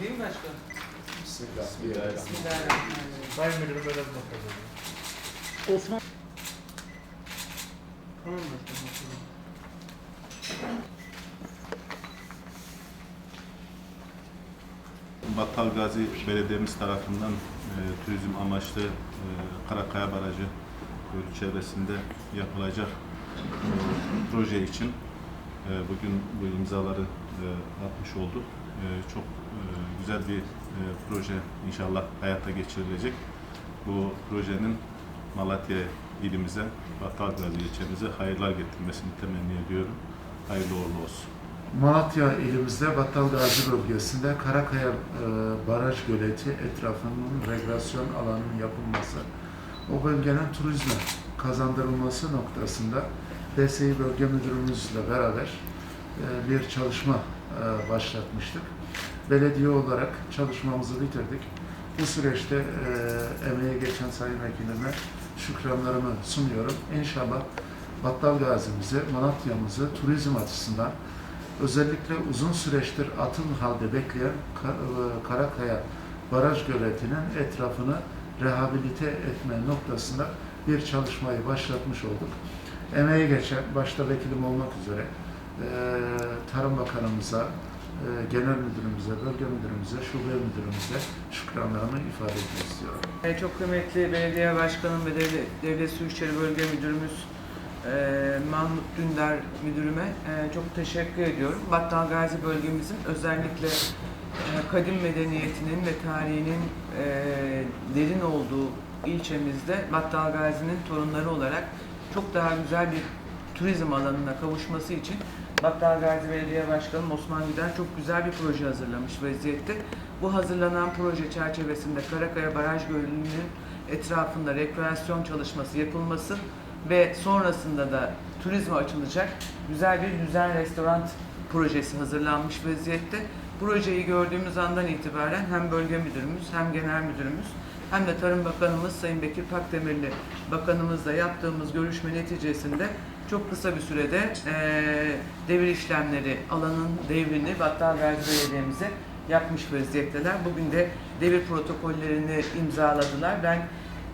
Değil mi başkanım? Bismillah. Bismillahirrahmanirrahim. Sayın Müdürüm böyle bir nokta. Osman Tamam başkanım. Battal Gazi Belediye'miz tarafından e, turizm amaçlı e, Karakaya Barajı Gölü çevresinde yapılacak e, proje için bugün bu imzaları e, atmış olduk. E, çok e, güzel bir e, proje inşallah hayata geçirilecek. Bu projenin Malatya ilimize, Battal Gazi ilçemize hayırlar getirmesini temenni ediyorum. Hayırlı uğurlu olsun. Malatya ilimizde Battal Gazi bölgesinde Karakaya e, Baraj Göleti etrafının regülasyon alanının yapılması, o bölgenin turizme kazandırılması noktasında DSİ Bölge Müdürümüzle beraber e, bir çalışma e, başlatmıştık. Belediye olarak çalışmamızı bitirdik. Bu süreçte e, emeği geçen Sayın Vekilime şükranlarımı sunuyorum. İnşallah Battal Gazi'mizi, Malatya'mızı turizm açısından özellikle uzun süreçtir atıl halde bekleyen Ka- Karakaya Baraj Göleti'nin etrafını rehabilite etme noktasında bir çalışmayı başlatmış olduk. Emeği geçen, başta vekilim olmak üzere e, Tarım Bakanımıza, e, Genel Müdürümüze, Bölge Müdürümüze, Şube Müdürümüze şükranlarımı ifade etmek istiyorum. Çok kıymetli belediye başkanım ve devlet su işleri bölge müdürümüz e, Mahmut Dündar müdürüme e, çok teşekkür ediyorum. Battal Gazi bölgemizin özellikle e, kadim medeniyetinin ve tarihinin e, derin olduğu ilçemizde Battal Gazi'nin torunları olarak çok daha güzel bir turizm alanına kavuşması için Battal Gazi Belediye Başkanım Osman Güder çok güzel bir proje hazırlamış vaziyette. Bu hazırlanan proje çerçevesinde Karakaya Baraj Gölü'nün etrafında rekreasyon çalışması yapılması ve sonrasında da turizme açılacak güzel bir düzen restoran projesi hazırlanmış vaziyette. Projeyi gördüğümüz andan itibaren hem bölge müdürümüz hem genel müdürümüz hem de Tarım Bakanımız Sayın Bekir Pakdemirli Bakanımızla yaptığımız görüşme neticesinde çok kısa bir sürede eee devir işlemleri alanın devrini Battal Gazi Belediye'mize yapmış vaziyetteler. Bugün de devir protokollerini imzaladılar. Ben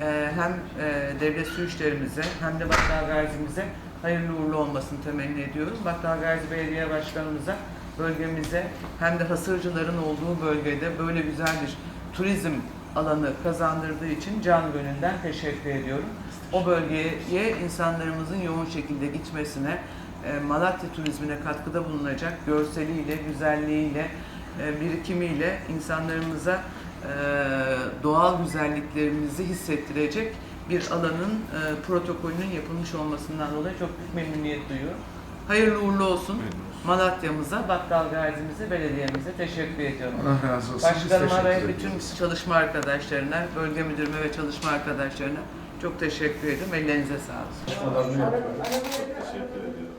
eee, hem eee, devlet su işlerimize hem de Battal Gazi'mize hayırlı uğurlu olmasını temenni ediyorum. Battal Gazi Belediye Başkanımıza, bölgemize hem de hasırcıların olduğu bölgede böyle güzel bir turizm alanı kazandırdığı için can gönülden teşekkür ediyorum. O bölgeye insanlarımızın yoğun şekilde gitmesine, e, Malatya turizmine katkıda bulunacak görseliyle, güzelliğiyle, e, birikimiyle insanlarımıza e, doğal güzelliklerimizi hissettirecek bir alanın protokolünün yapılmış olmasından dolayı çok büyük memnuniyet duyuyorum. Hayırlı uğurlu olsun. Malatya'mıza, Battal Gazi'mize, belediyemize teşekkür ediyorum. Allah razı olsun. Biz Başkanıma ve bütün çalışma arkadaşlarına, bölge müdürüme ve çalışma arkadaşlarına çok teşekkür ederim. Ellerinize sağlık. Teşekkür ediyorum.